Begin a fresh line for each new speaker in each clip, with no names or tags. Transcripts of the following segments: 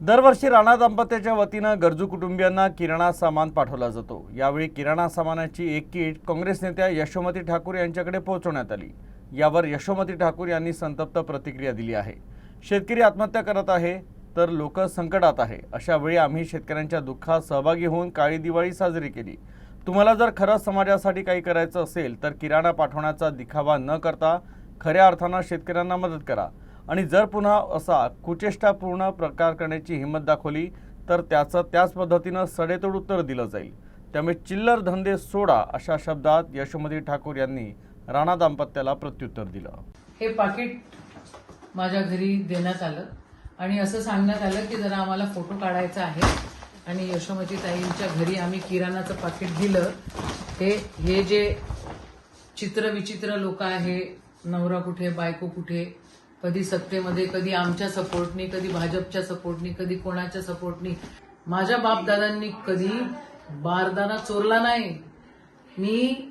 दरवर्षी राणा दाम्पत्याच्या वतीनं गरजू कुटुंबियांना किराणा सामान पाठवला जातो. यावेळी किराणा सामानाची एक किट काँग्रेस नेत्या यशोमती ठाकूर यांच्याकडे पोहोचवण्यात आली. यावर यशोमती ठाकूर यांनी संतप्त प्रतिक्रिया दिली आहे. शेतकरी आत्महत्या करत आहे तर लोक संकटात आहे. अशा वेळी आम्ही शेतकऱ्यांच्या दुःखात सहभागी होऊन काळी दिवाळी साजरी केली. तुम्हाला जर खरं समाजासाठी काही करायचं असेल तर किराणा पाठवण्याचा दिखावा न करता खऱ्या अर्थानं शेतकऱ्यांना मदत करा. आणि जर पुन्हा असा कुचेष्टापूर्ण प्रकार करण्याची हिंमत दाखवली तर त्याचं त्याच पद्धतीनं सडेतोड उत्तर दिलं जाईल. त्यामुळे चिल्लर धंदे सोडा अशा शब्दात यशोमती ठाकूर यांनी राणा दाम्पत्याला प्रत्युत्तर दिलं.
हे पाकिट माझ्या घरी देण्यात आलं आणि असं सांगण्यात आलं की जरा आम्हाला फोटो काढायचा आहे आणि यशोमती ताईंच्या घरी आम्ही किराणाचं पाकिट दिलं. हे हे जे चित्रविचित्र लोक आहे नवरा कुठे बायको कुठे कधी सत्तेमध्ये कधी आमच्या सपोर्टनी कधी भाजपच्या सपोर्टनी कधी कोणाच्या सपोर्टनी. माझ्या बापदादांनी कधी बारदाना चोरला नाही. मी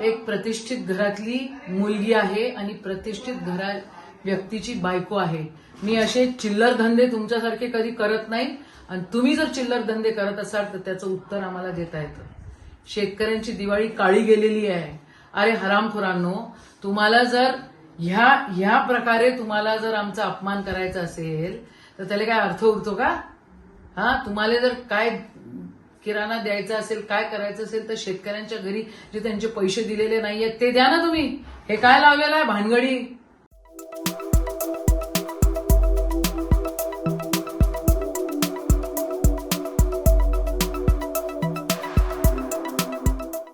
एक प्रतिष्ठित घरातली मुलगी आहे आणि प्रतिष्ठित घरा व्यक्तीची बायको आहे. मी असे चिल्लर धंदे तुमच्यासारखे कधी करत नाही. आणि तुम्ही जर चिल्लर धंदे करत असाल तर त्याचं उत्तर आम्हाला देता येतं. शेतकऱ्यांची दिवाळी काळी गेलेली आहे. अरे हरामखोरांनो तुम्हाला जर ह्या ह्या प्रकारे तुम्हाला जर आमचा अपमान करायचा असेल तर त्याला काय अर्थ उरतो का? हा तुम्हाला जर काय किराणा द्यायचा असेल काय करायचं असेल तर शेतकऱ्यांच्या घरी जे त्यांचे पैसे दिलेले नाहीयेत ते द्या ना तुम्ही. हे काय लावलेलं आहे? भानगडी.